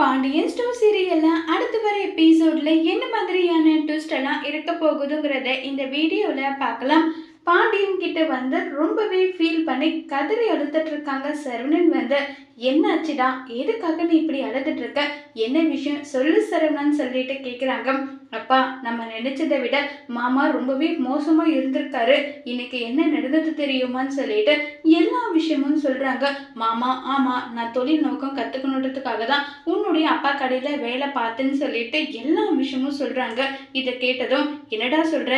Pandian store சீரியல்ல அடுத்து வர எபிசோட்ல என்ன மாதிரியான ட்விஸ்ட் எல்லாம் இருக்க போகுதுங்கிறத இந்த வீடியோவில் பார்க்கலாம். பாண்டியன் கிட்ட வந்து ரொம்பவே ஃபீல் பண்ணி கதறி அழுதுட்டு இருக்காங்க சரவணன் வந்து. என்னாச்சுடா? எதுக்காக நீ இப்படி அழுதுட்டு இருக்க? என்ன விஷயம்? சொல்லு சரவணன் சொல்லிட்டு கேட்குறாங்க அப்பா நம்ம நினைச்சதை விட மாமா ரொம்பவே மோசமா இருந்திருக்காரு. இன்னைக்கு என்ன நடந்தது தெரியுமான்னு சொல்லிட்டு எல்லா விஷயமும் சொல்றாங்க. மாமா ஆமா நான் தொழில் நோக்கம் கத்துக்கணுன்றதுக்காக தான் உன்னுடைய அப்பா கடையில வேலை பார்த்தேன்னு சொல்லிட்டு எல்லா விஷயமும் சொல்றாங்க. இதை கேட்டதும் என்னடா சொல்ற?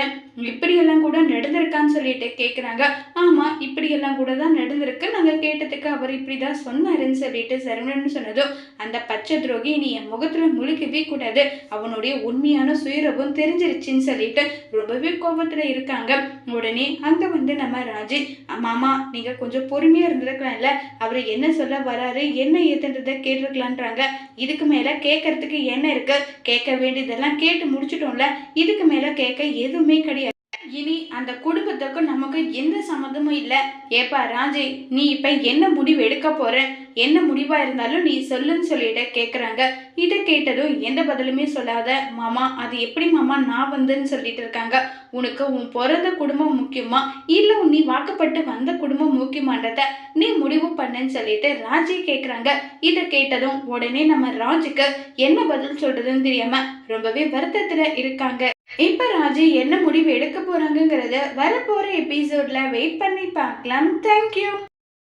இப்படியெல்லாம் கூட நடந்திருக்கான்னு சொல்லிட்டு கேட்குறாங்க ஆமா இப்படியெல்லாம் கூட தான் நடந்திருக்கு. நாங்கள் கேட்டதுக்கு அவர் இப்படிதான் சொன்னாருன்னு சொல்லிட்டு சரவணன் சொன்னதும் அந்த பச்சை துரோகி நீ என் முகத்துல முழுக்கவே கூடாது. அவனுடைய உண்மையான சுயரபம் தெரிஞ்சிருச்சுன்னு சொல்லிட்டு ரொம்பவே கோபத்துல இருக்காங்க. உடனே அங்க வந்து நம்ம ராஜி மாமா நீங்க கொஞ்சம் பொறுமையா இருந்திருக்கலாம்ல அவர் என்ன சொல்ல வராரு என்ன ஏத்துன்றதை கேட்டிருக்கலான்றாங்க. இதுக்கு மேல கேட்கறதுக்கு என்ன இருக்கு? கேட்க வேண்டியதெல்லாம் கேட்டு முடிச்சிட்டோம்ல? இதுக்கு மேல கேட்க எதுவுமே கிடையாது. இனி அந்த குடும்பத்துக்கும் நமக்கு எந்த சம்மந்தமும் இல்லை. ஏப்பா ராஜே நீ இப்ப என்ன முடிவு எடுக்க போற? என்ன முடிவா இருந்தாலும் நீ சொல்லுன்னு சொல்லிட்டு கேக்குறாங்க. இதை கேட்டதும் எந்த பதிலுமே சொல்லாத. மாமா அது எப்படி மாமா நான் வந்துன்னு சொல்லிட்டு இருக்காங்க. உனக்கு உன் பிறந்த குடும்பம் முக்கியமா? இல்ல நீ வாக்கப்பட்டு வந்த குடும்பம் முக்கியமான்றத நீ முடிவு பண்ணுன்னு சொல்லிட்டு ராஜி கேக்குறாங்க. இதை கேட்டதும் உடனே நம்ம ராஜுக்கு என்ன பதில் சொல்றதுன்னு தெரியாம ரொம்பவே வருத்தத்துல இருக்காங்க. இப்ப ராஜி என்ன முடிவு எடுக்க போகிறாங்கங்கிறத வரப்போகிற எபிசோடில் வெயிட் பண்ணி பார்க்கலாம். தேங்க்யூ